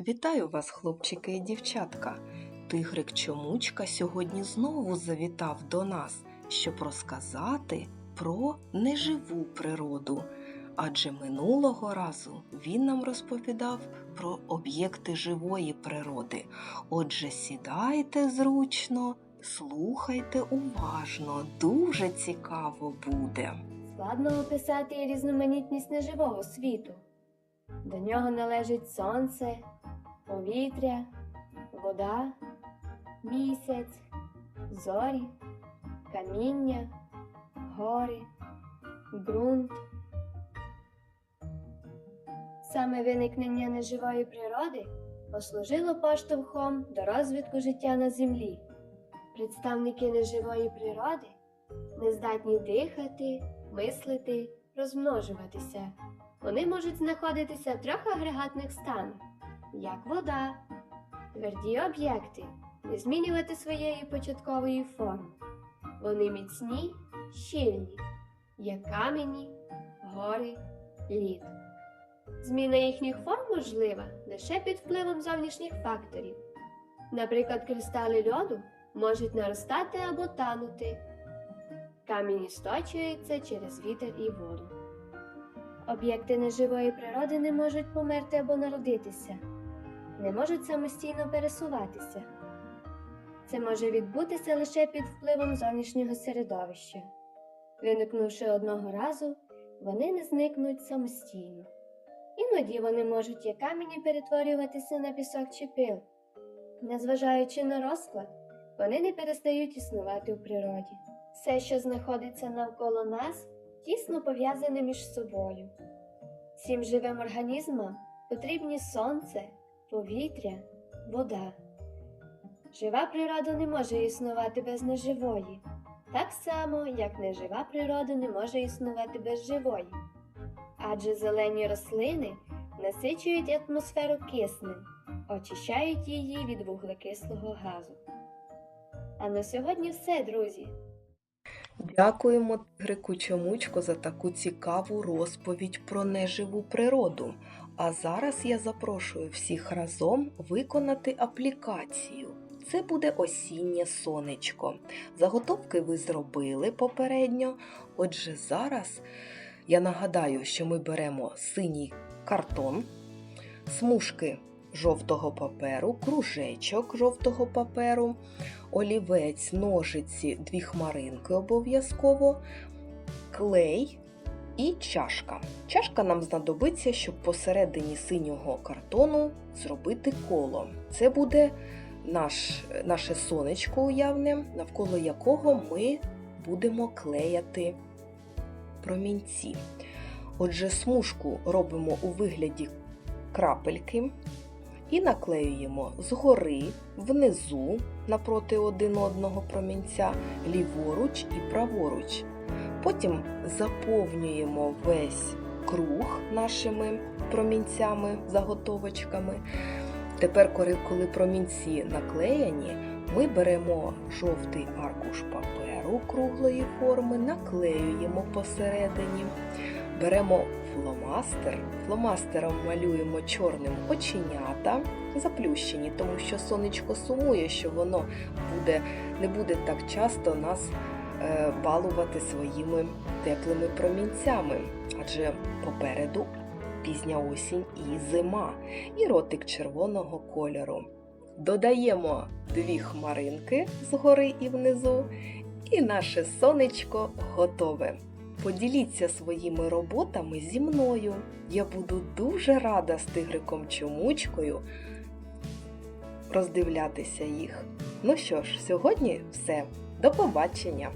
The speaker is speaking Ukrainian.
Вітаю вас, хлопчики і дівчатка. Тигрик Чомучка сьогодні знову завітав до нас, щоб розказати про неживу природу. Адже минулого разу він нам розповідав про об'єкти живої природи. Отже, сідайте зручно, слухайте уважно, дуже цікаво буде. Складно описати різноманітність неживого світу. До нього належить сонце, повітря, вода, місяць, зорі, каміння, гори, ґрунт. Саме виникнення неживої природи послужило поштовхом до розвитку життя на землі. Представники неживої природи не здатні дихати, мислити, розмножуватися. Вони можуть знаходитися в трьох агрегатних станах, як вода, тверді об'єкти, не змінювати своєї початкової форми. Вони міцні, щільні, як камені, гори, лід. Зміна їхніх форм можлива лише під впливом зовнішніх факторів. Наприклад, кристали льоду можуть наростати або танути. Камінь істочується через вітер і воду. Об'єкти неживої природи не можуть померти або народитися, не можуть самостійно пересуватися. Це може відбутися лише під впливом зовнішнього середовища. Виникнувши одного разу, вони не зникнуть самостійно. Іноді вони можуть як камені перетворюватися на пісок чи пил. Незважаючи на розклад, вони не перестають існувати у природі. Все, що знаходиться навколо нас, тісно пов'язане між собою. Всім живим організмам потрібні сонце, повітря, вода. Жива природа не може існувати без неживої, так само, як нежива природа не може існувати без живої. Адже зелені рослини насичують атмосферу киснем, очищають її від вуглекислого газу. А на сьогодні все, друзі. Дякуємо Тигрику Чомучко за таку цікаву розповідь про неживу природу. А зараз я запрошую всіх разом виконати аплікацію. Це буде осіннє сонечко. Заготовки ви зробили попередньо. Отже, зараз я нагадаю, що ми беремо синій картон, смужки жовтого паперу, кружечок жовтого паперу, олівець, ножиці, дві хмаринки обов'язково, клей і чашка. Чашка нам знадобиться, щоб посередині синього картону зробити коло. Це буде наш, наше сонечко уявне, навколо якого ми будемо клеяти промінці. Отже, смужку робимо у вигляді крапельки і наклеюємо згори, внизу, напроти один одного промінця, ліворуч і праворуч. Потім заповнюємо весь круг нашими промінцями, заготовочками. Тепер, коли- промінці наклеєні, ми беремо жовтий аркуш паперу круглої форми, наклеюємо посередині. Беремо фломастер. Фломастером малюємо чорним оченята, заплющені, тому що сонечко сумує, що воно буде, не буде так часто нас е, балувати своїми теплими промінцями. Адже попереду пізня осінь і зима, і ротик червоного кольору. Додаємо дві хмаринки згори і внизу, і наше сонечко готове. Поділіться своїми роботами зі мною. Я буду дуже рада з тигриком Чомучкою роздивлятися їх. Ну що ж, сьогодні все. До побачення!